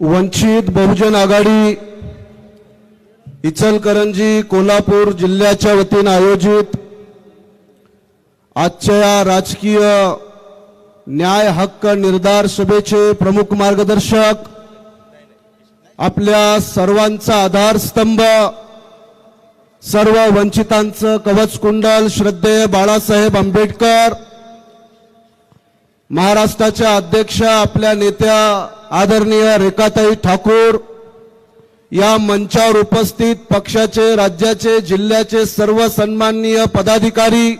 वंचित बहुजन आघाडी इचलकरंजी कोल्हापूर जिल्ह्याच्या वतीनं आयोजित आजच्या या राजकीय न्याय हक्क निर्धार सभेचे प्रमुख मार्गदर्शक आपल्या सर्वांचा आधारस्तंभ सर्व वंचितांचं कवच कुंडल श्रद्धेय बाळासाहेब आंबेडकर महाराष्ट्राच्या अध्यक्षा आपल्या नेत्या आदरणीय रेखाताई ठाकूर या मंचावर उपस्थित पक्षाचे राज्याचे जिल्ह्याचे सर्व सन्माननीय पदाधिकारी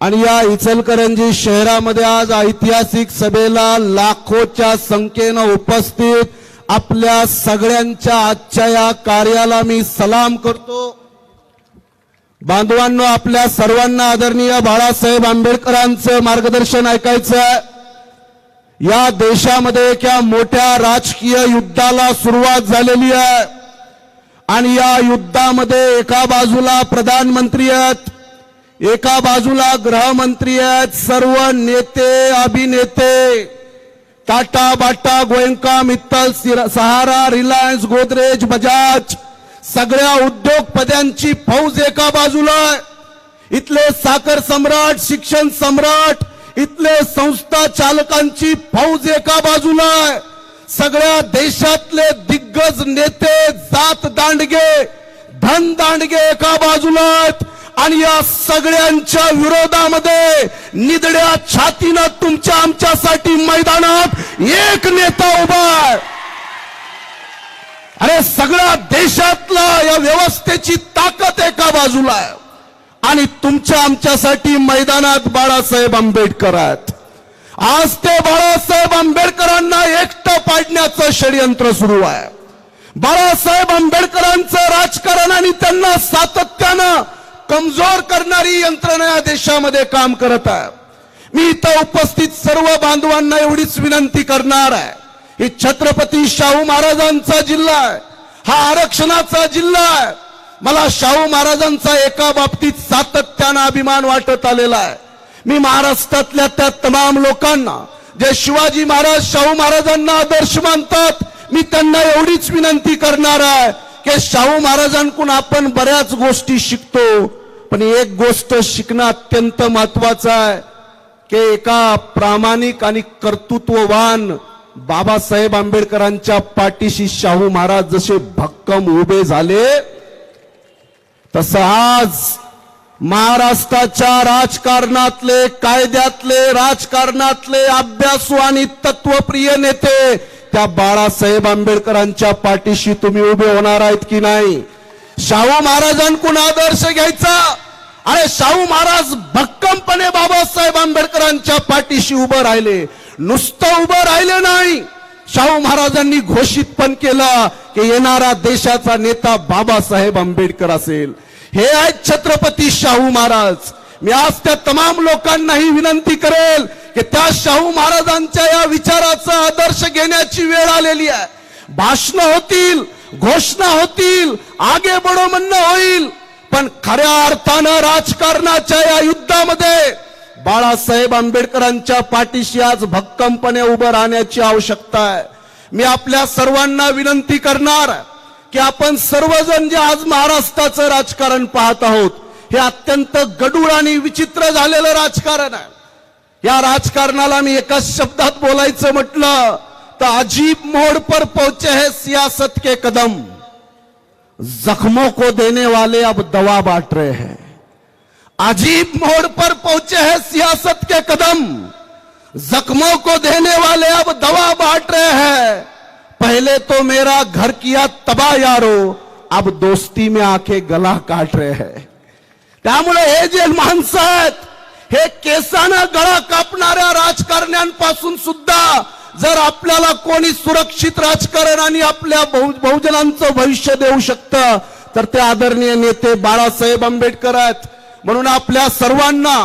आणि या इचलकरंजी शहरामध्ये आज ऐतिहासिक सभेला लाखोच्या संख्येनं उपस्थित आपल्या सगळ्यांच्या आजच्या या कार्याला मी सलाम करतो. बांधवांनो आपल्या सर्वांना आदरणीय बाळासाहेब आंबेडकरांचं मार्गदर्शन ऐकायचं आहे. या देशामध्ये एका मोठ्या राजकीय युद्धाला सुरुवात झालेली आहे. आणि या युद्धामध्ये एका बाजूला प्रधानमंत्री आहेत एका बाजूला गृहमंत्री आहेत सर्व नेते अभिनेते टाटा बाटा गोयंका मित्तल सहारा रिलायन्स गोदरेज बजाज सगळ्या उद्योगपत्यांची फौज एका बाजूला आहे. इथले साखर सम्राट शिक्षण सम्राट इथले संस्था चालकांची फौज एका बाजूला आहे. सगळ्या देशातले दिग्गज नेते जात दांडगे धन दांडगे एका बाजूला आहेत. आणि या सगळ्यांच्या विरोधामध्ये निदड्या छातीनं तुमच्या आमच्यासाठी मैदानात एक नेता उभा आहे. अरे सगळ्या देशातला या व्यवस्थेची ताकद एका बाजूला आहे. आणि तुमच्या आमच्यासाठी मैदानात बाळासाहेब आंबेडकर आहेत. आज ते बाळासाहेब आंबेडकरांना एकटं पाडण्याचं षडयंत्र सुरू आहे. बाळासाहेब आंबेडकरांचं राजकारण आणि त्यांना सातत्यानं कमजोर करणारी यंत्रणा या देशामध्ये काम करत आहे. मी इथं उपस्थित सर्व बांधवांना एवढीच विनंती करणार आहे ही छत्रपती शाहू महाराजांचा जिल्हा आहे. हा आरक्षणाचा जिल्हा आहे. मला शाहू महाराजांचा एका बाबतीत सातत्यानं अभिमान वाटत आलेला आहे. मी महाराष्ट्रातल्या त्या तमाम लोकांना जे शिवाजी महाराज शाहू महाराजांना आदर्श मानतात मी त्यांना एवढीच विनंती करणार आहे की शाहू महाराजांकडून आपण बऱ्याच गोष्टी शिकतो. पण एक गोष्ट शिकणं अत्यंत महत्वाचं आहे की एका प्रामाणिक आणि कर्तृत्ववान बाबासाहेब आंबेडकरांच्या पाठीशी शाहू महाराज जसे भक्कम उभे झाले तसं आज महाराष्ट्राच्या राजकारणातले कायद्यातले राजकारणातले अभ्यासू आणि तत्वप्रिय नेते त्या बाळासाहेब आंबेडकरांच्या पाठीशी तुम्ही उभे होणार आहेत की नाही? शाहू महाराजांकडून आदर्श घ्यायचा अरे शाहू महाराज भक्कमपणे बाबासाहेब आंबेडकरांच्या पाठीशी उभं राहिले. नुसतं उभं राहिलं नाही. शाहू महाराजांनी घोषित पण केलं की येणारा देशाचा नेता बाबासाहेब आंबेडकर असेल. हे आहेत छत्रपती शाहू महाराज. मी आज त्या तमाम लोकांनाही विनंती करेल की त्या शाहू महाराजांच्या या विचाराचा आदर्श घेण्याची वेळ आलेली आहे. भाषण होतील घोषणा होतील आगे बडो म्हणणं होईल. पण खऱ्या अर्थानं राजकारणाच्या या युद्धामध्ये बाळासाहेब आंबेडकरांच्या पाठीशी आज भक्कमपणे उभं राहण्याची आवश्यकता आहे. मी आपल्या सर्वांना विनंती करणार की आपण सर्वजण जे आज महाराष्ट्राचं राजकारण पाहत आहोत हे अत्यंत गडूळ आणि विचित्र झालेलं राजकारण आहे. या राजकारणाला मी एकाच शब्दात बोलायचं म्हटलं तर अजीब मोड पर पहुंचे है सियासत के कदम. जख्मों को देने वाले अब दवा बांट रहे हैं. अजीब मोड़ पर पहुंचे हैं सियासत के कदम। जख्मों को देने वाले अब दवा बांट रहे हैं। पहले तो मेरा घर किया तबाह यारो अब दोस्ती में आके गला काट रहे हैं। त्यामुळे हे जे माणसं आहेत हे केसानं गळा कापणाऱ्या राजकारण्यांपासून सुद्धा जर आपल्याला कोणी सुरक्षित राजकारण आणि आपल्या बहु- बहुजनांचं भविष्य देऊ शकतं तर ते आदरणीय नेते बाळासाहेब आंबेडकर आहेत. म्हणून आपल्या सर्वांना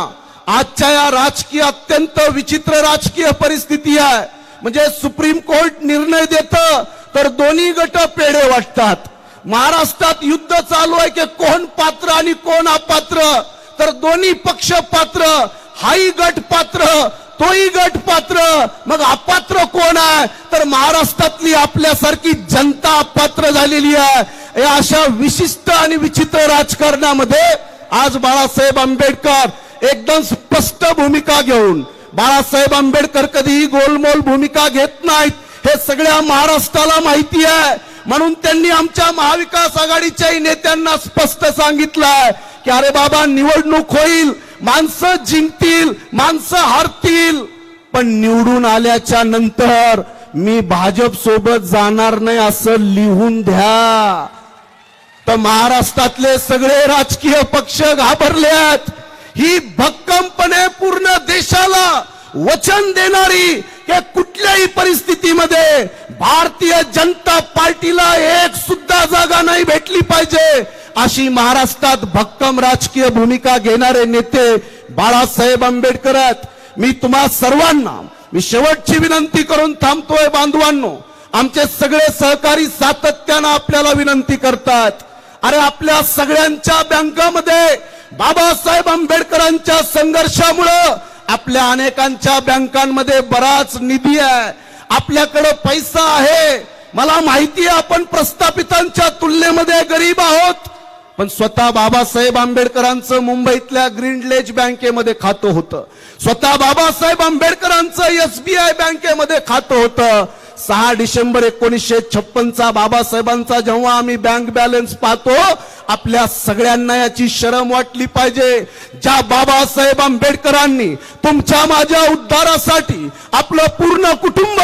आजच्या या राजकीय अत्यंत विचित्र राजकीय परिस्थिती आहे. म्हणजे सुप्रीम कोर्ट निर्णय देतं तर दोन्ही गट पेढे वाटतात. महाराष्ट्रात युद्ध चालू आहे की कोण पात्र आणि कोण अपात्र? तर दोन्ही पक्ष पात्र हाही गट पात्र तोही गट पात्र. मग अपात्र कोण आहे? तर महाराष्ट्रातली आपल्यासारखी जनता अपात्र झालेली आहे. या अशा विशिष्ट आणि विचित्र राजकारणामध्ये आज बाळासाहेब आंबेडकर एकदम स्पष्ट भूमिका घेऊन बाळासाहेब आंबेडकर कधीही गोलमोल भूमिका घेत नाहीत हे सगळ्या महाराष्ट्राला माहिती आहे. म्हणून त्यांनी आमच्या महाविकास आघाडीच्याही नेत्यांना स्पष्ट सांगितलंय की अरे बाबा निवडणूक होईल माणसं जिंकतील माणसं हारतील. पण निवडून आल्याच्यानंतर मी भाजप सोबत जाणार नाही असं लिहून द्या. तर महाराष्ट्रातले सगळे राजकीय पक्ष घाबरले आहेत ही भक्कमपणे पूर्ण देशाला वचन देणारी की कुठल्याही परिस्थितीमध्ये भारतीय जनता पार्टीला एक सुद्धा जागा नाही भेटली पाहिजे. अशी महाराष्ट्रात भक्कम राजकीय भूमिका घेणारे नेते बाळासाहेब आंबेडकर आहेत. मी तुम्हा सर्वांना मी शेवटची विनंती करून थांबतोय बांधवांनो. आमचे सगळे सहकारी सातत्यानं आपल्याला विनंती करतात. अरे आपल्या सगळ्यांच्या बँकामध्ये बाबासाहेब आंबेडकरांच्या संघर्षामुळं आपल्या अनेकांच्या बँकांमध्ये बराच निधी आहे. आपल्याकडे पैसा आहे. मला माहिती आहे आपण प्रस्थापितांच्या तुलनेमध्ये गरीब आहोत. पण स्वतः बाबासाहेब आंबेडकरांचं मुंबईतल्या ग्रीनलेज बँकेमध्ये खातं होतं. स्वतः बाबासाहेब आंबेडकरांचं एसबीआय बँकेमध्ये खातं होतं. सहा डिसेंबर एकोणीसशे छप्पनचा बाबासाहेबांचा जेव्हा आम्ही बँक बॅलन्स पाहतो आपल्या सगळ्यांना याची शरम वाटली पाहिजे. ज्या बाबासाहेब आंबेडकरांनी तुमच्या माझ्या उद्धारासाठी आपलं पूर्ण कुटुंब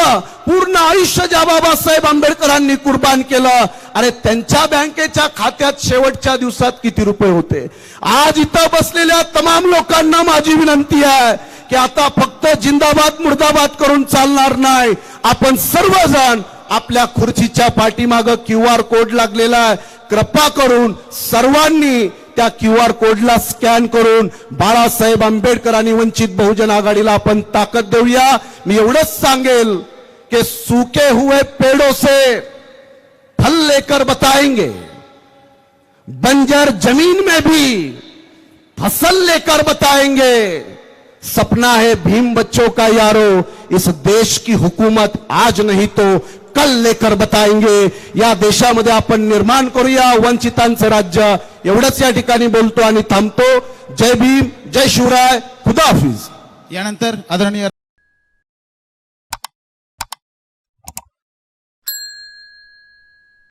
पूर्ण आयुष्य ज्या बाबासाहेब आंबेडकरांनी कुर्बान केलं अरे त्यांच्या बँकेच्या खात्यात शेवटच्या दिवसात किती रुपये होते? आज इथं बसलेल्या तमाम लोकांना माझी विनंती आहे की आता फक्त जिंदाबाद मुर्दाबाद करून चालणार नाही. आपण सर्वजण आपल्या खुर्चीच्या पाठीमाग क्यू आर कोड लागलेला आहे. कृपा करून सर्वांनी त्या क्यू आर कोडला स्कॅन करून बाळासाहेब आंबेडकर आणि वंचित बहुजन आघाडीला आपण ताकद देऊया. मी एवढंच सांगेल. कि सूखे हुए पेड़ों से फल लेकर बताएँगे। बंजर ज़मीन में भी फ़सल लेकर बताएँगे। सपना है भीम बच्चों का यारो, इस देश की हुकूमत आज नहीं तो कल लेकर बताएँगे। या देशामध्ये आपण निर्माण करूया, वंचितांचं राज्य। ठिकाणी बोलतो थांबतो. जय भीम, जय शिवराय, खुदा हाफिज. आदरणीय